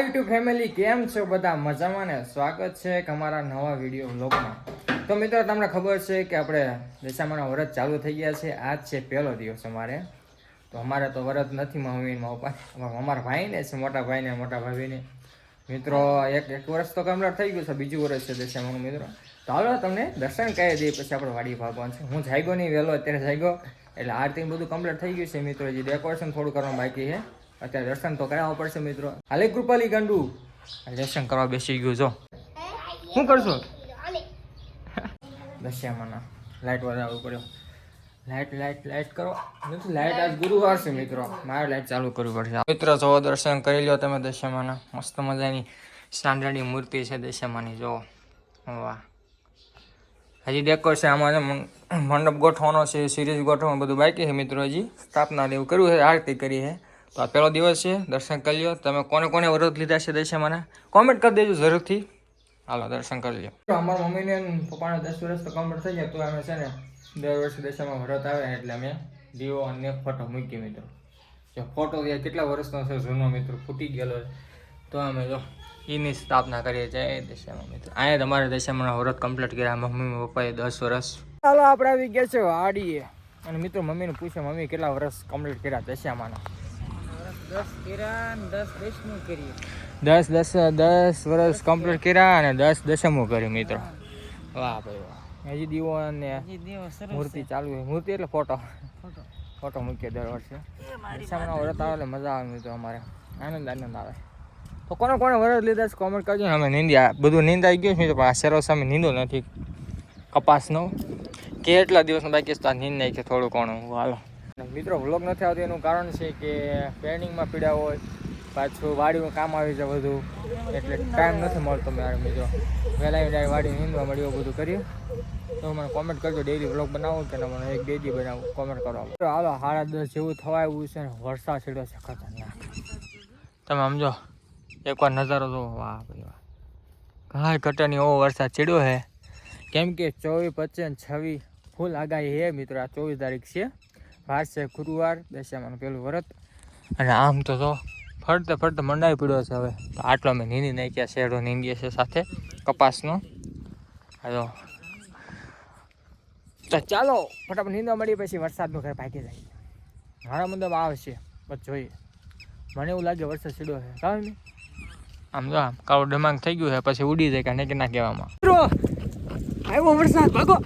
YouTube family કેમ છો બધા? મજામાં ને? સ્વાગત છે એક અમારા નવા વીડિયો વ્લોગમાં તો મિત્રો, તમને ખબર છે કે આપણે દશામાના વ્રત ચાલુ થઈ ગયા છે. આજ છે પહેલો દિવસ અમારે. તો અમારે તો વ્રત નથી મમ્મી પપ્પા અમારા ભાઈને છે, મોટા ભાઈને મોટા ભાભીને. મિત્રો, એક એક વર્ષ તો કમ્પ્લીટ થઈ ગયું છે, બીજું વર્ષ છે દશામાનું મિત્રો. તો હાલો, તમને દર્શન કહી દઈએ, પછી આપણે વાડી ભાગવાનું છે. હું જાગ્યો નહીં, વહેલો અત્યારે જાગ્યો. એટલે આરતી બધું કમ્પ્લીટ થઈ ગયું છે, મિત્રો. જે ડેકોરેશન થોડું કરવાનું બાકી છે. અત્યારે દર્શન તો કરાવવા પડશે મિત્રો. હાલે કૃપાલી ગાંડુ. દર્શન કરવા બેસી ગયું જો. શું કરશો? દશ્યામાના લાઇટ વધારવું પડ્યો. લાઇટ લાઇટ લાઇટ કરો. નથી લાઇટ આજ ગુરુવાર છે મિત્રો. મારે લાઇટ ચાલુ કરવી પડશે. મિત્રો, જો દર્શન કરી લો તમે દશ્યામાના મસ્ત મજાની સ્ટાન્ડર્ડની મૂર્તિ છે દશ્યામાની જો. વાહ. હજી ડેકોર છે આમાં મંડપ ગોઠવાનો છે સિરીઝ ગોઠવવાનું, બધું બાકી છે મિત્રો હજી. સ્થાપના એવું કર્યું છે આરતી કરી છે. તો આ પહેલો દિવસ છે દર્શન કરી લો તમે કોને કોને વરદ લીધા છે દશામાના કોમેન્ટ કરી દેજો જરૂરથી. હાલો દર્શન કરી લો અમારા મમ્મીને પપ્પાને દસ વર્ષ તો કમ્પ્લીટ થઈ ગયા તો અમે છે ને દર વર્ષે દશામાં વ્રત આવે એટલે અમે દીવો અને ફોટો મૂકી મિત્રો. જો ફોટો કેટલા વર્ષનો છે જૂનો મિત્રો ફૂટી ગયેલો છે. તો અમે જો એની સ્થાપના કરીએ. છીએ દશામાં મિત્રો. અહીંયા તમારે દશામાં વ્રત કમ્પ્લીટ કર્યા. મમ્મી પપ્પાએ દસ વર્ષ. ચાલો આપણે આવી ગયા છે વાડીએ. અને મિત્રો મમ્મીને પૂછે મમ્મી કેટલા વર્ષ કમ્પ્લીટ કર્યા દશામાના? દસ દસ દસ વર્ષ કમ્પ્લીટ કર્યા. અને દસ દસમું કર્યું મિત્રો. વાહ ભાઈ વાહ. હજી દીવો અને દિવસ મૂર્તિ ચાલુ છે. મૂર્તિ એટલે ફોટો ફોટો ફોટો મૂકીએ દર વર્ષે. દશામાના વ્રત આવે એટલે મજા આવે મિત્રો અમારે. આનંદ આનંદ આવે. તો કોને કોને વરસ લીધા છે કોમેન્ટ કરજો અમે નીંદ્યા બધું નીંદાઈ ગયું છે પણ આ શેરો સામે નીંદો નથી. કપાસનો કેટલા દિવસનો બાકી આ નીંદ નાખીએ થોડું કોણ હાલો. મિત્રો વ્લોગ નથી આવતો એનું કારણ છે કે પેન્ડિંગમાં પીડા હોય, પાછું વાડીમાં કામ આવી જાય બધું, એટલે ટાઈમ નથી મળતો મારે મિત્રો. વહેલા ડાય વાડી નીંદવા મળ્યું બધું કર્યું. તો મને કોમેન્ટ કરજો ડેલી વ્લોગ બનાવો કે મને એક ડેલી બનાવું કોમેન્ટ કરો હાલો સાડા દસ જેવું થવા આવ્યું છે ને, વરસાદ છેડ્યો છે ખતરનાક. તમે સમજો, એકવાર નજારો જો વાહ ભાઈ વાહ. ઘણા કટરની ઓવો વરસાદ ચીડ્યો છે. કેમ કે ચોવીસ, પચીસ છવ્વીસ ફૂલ આગાહી છે મિત્રો, આ ચોવીસ તારીખ છે. વાર છે ગુરુવાર દશામાનું પેલું વ્રત. અને આમ તો જો ફરતે ફરતે મંડાઈ પડ્યો છે હવે. તો આટલો મેં નીંદી નાખ્યા શેડો નીંદીએ છે સાથે કપાસનો. હાલો તો ચાલો ફટાફટ નીંદવા મળી પછી વરસાદનું ઘર ભાગી જાય. મારા મતલબ આવશે બસ જોઈએ. મને એવું લાગે વરસાદ સીડો છે. કામ આમ જો આમ કાળો ડમાંગ થઈ ગયું છે પછી ઉડી જાય કે ના કહેવામાં. આવ્યો વરસાદ ભાગો.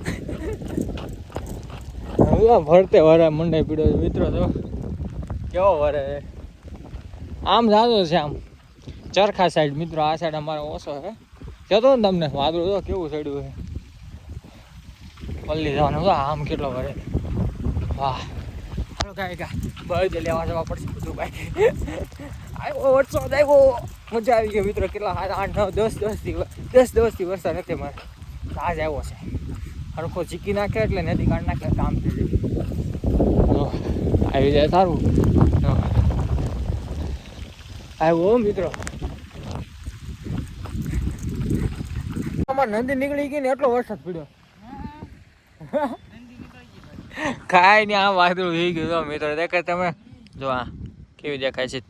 હવે ભરતે વરે મંડાઈ પીડ્યો મિત્રો તો કેવો વરે આમ જાતો છે આમ. ચરખા સાઈડ મિત્રો, આ સાઈડ અમારો ઓછો છે. જતો ને તમને વાદળું, જો કેવું ચડ્યું છે. પલ્લી જવાનું જો આમ કેટલો વરે વાહ. કાંઈ કા બધે લેવા જવા પડશે બધું ભાઈ. આવ્યો વરસાદ આવ્યો. મજા આવી ગઈ, મિત્રો. કેટલા આઠ, નવ, દસ દસ દિવસ, દસ દિવસથી વરસાદ નથી મારે આજ આવ્યો છે. હરખો ચીકી નાખે એટલે નદી કાઢ નાખે કામ થઈ જાય. આવી જાય સારું. આવ્યો મિત્રો. અમારે નદી નીકળી ગઈ ને એટલો વરસાદ પડ્યો. કાંઈ નહીં આ વાદળું થઈ ગયું મિત્રો. દેખાય તમે? જો આ કેવી દેખાય છે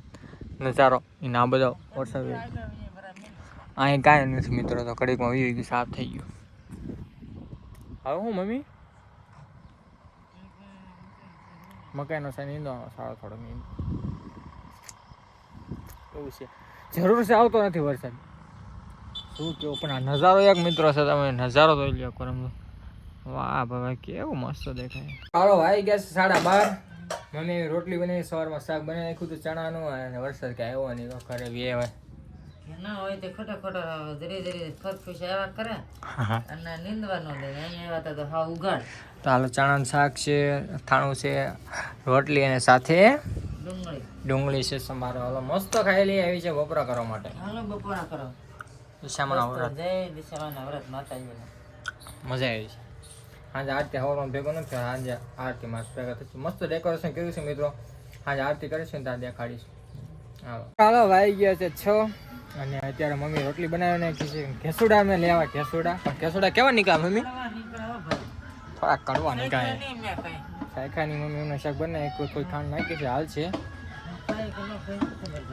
નજારો. એના આ બધો વરસાદ. અહીં કાંઈ નથી મિત્રો તો કડીકમાં વી ગયું સાફ થઈ ગયું. હવે હું મમ્મી મકાઈનો છે નીંદવાનો સારો થોડો નીંદ એવું છે. જરૂર છે આવતો નથી વરસાદ. શું કેવું? પણ આ નજારો એક મિત્રો છે તમે નજારો તો લ્યો કરમ વાહ ભાઈ કેવું મસ્ત દેખાય. ચાલો ભાઈ ગયા સાડા બાર. મમ્મી રોટલી બનાવી સવારમાં શાક બનાવી નાખ્યું હતું ચણાનું અને વરસાદ કાંઈ આવ્યો નહીં તો ઘરે બે ના હોય તો ખોટો ખોટો ધીરે ધીરે ફરફુસ આવ્યા કરે અને નીંદવાનો દે. અહીંયા આવ્યા હતા તો હા ઉગાડ તો હાલો ચણાનું શાક છે થાણું છે રોટલી અને સાથે ડુંગળી. ડુંગળી છે સમારો. હાલો મસ્ત ખાયેલી આવી છે વપરા કરવા માટે. હાલો બપોરા કરો. ઈશામણા વ્રત. જય દિશામાના વ્રત માતાજીના. મજા આવી છે. આજે આરતી હવામાં ભેગો નથી. આજે આરતીમાં ભેગા થશે મસ્ત ડેકોરેશન કર્યું છે મિત્રો. આજે આરતી કરીશું ને ત્યાં દેખાડીશું. હાલો. ચાલો વાઈ ગયા છે છ. અને અત્યારે મમ્મી રોટલી બનાવી નાખી છે. ઘેસુડા મેં લેવા ઘેસુડા પણ ઘેસુડા કેવા નીકળ્યા મમ્મી? હો. થોડા કડવા નીકળ્યા સાયખાની મમ્મી એમને શાક બનાવે, કોઈ કોઈ ખાંડ નાખી છે, હાલ છે.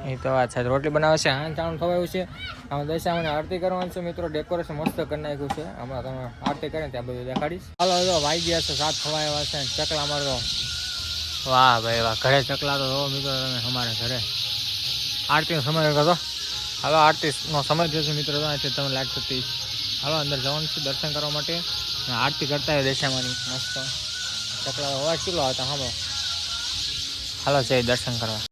એ તો વાત છે રોટલી બનાવે છે હાન ચાવણ ખવાયું છે. આમાં દશામાને આરતી કરવાની છે, મિત્રો. ડેકોરેશન મસ્ત કરી નાખ્યું છે. હમણાં તમે આરતી કરે ત્યાં બધું દેખાડીશ. હાલો જો વાઈ ગયા છે, સાત ખવાય એવા છે ચકલા મારો વાહ ભાઈ, વાહ. ઘરે ચકલા તો મિત્રો, તમે અમારે ઘરે. આરતીનો સમય હતો હાલો આરતીનો સમય થયો મિત્રો, તો અહીંથી તમે લાઈટ થતી હાલો, અંદર જવાનું છે દર્શન કરવા માટે. આરતી કરતા હોય દેશામાંની મસ્ત. ચકલા અવાજ કેટલો હતા હા હાલો જઈ દર્શન કરવા.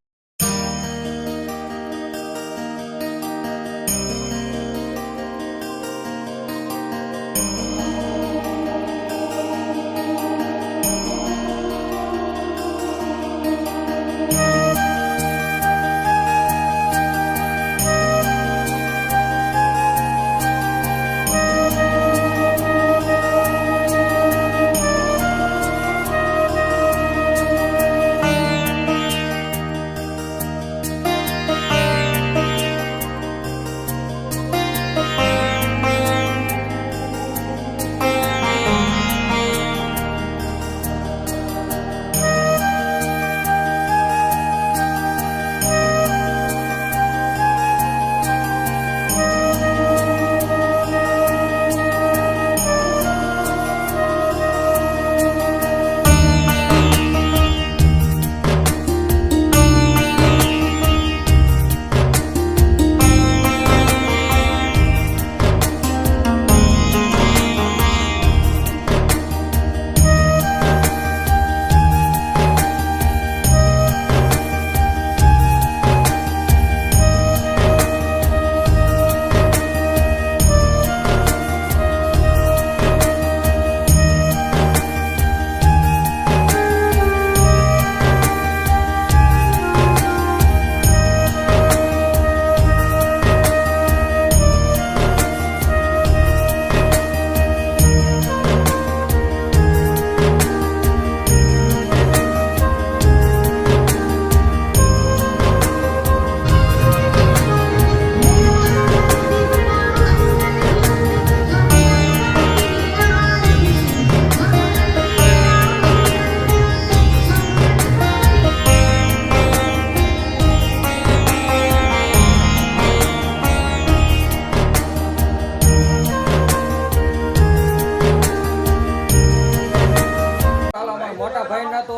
મોટા ભાઈ ના તો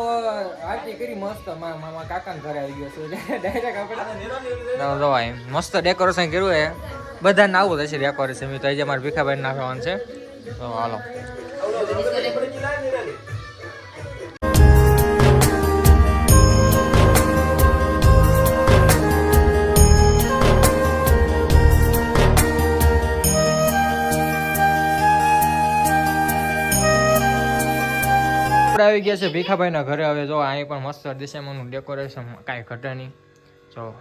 આરતી કરી મસ્ત. મામા કાકા ઘરે આવી ગયો છે. ડાયરેક્ટ આપણે દવાઈ મસ્ત ડેકોરેશન કર્યું હે બધાને આવું થશે ડેકોરેશન તો આજે મારા ભીખાભાઈ નાખવાનું છે. તો હાલો. આવી ગયા છે. ભીખાભાઈના ઘરે હવે જો અહીં પણ મસ્ત દિશામાંનું ડેકોરેશન કાંઈ ઘટે નહીં. જો.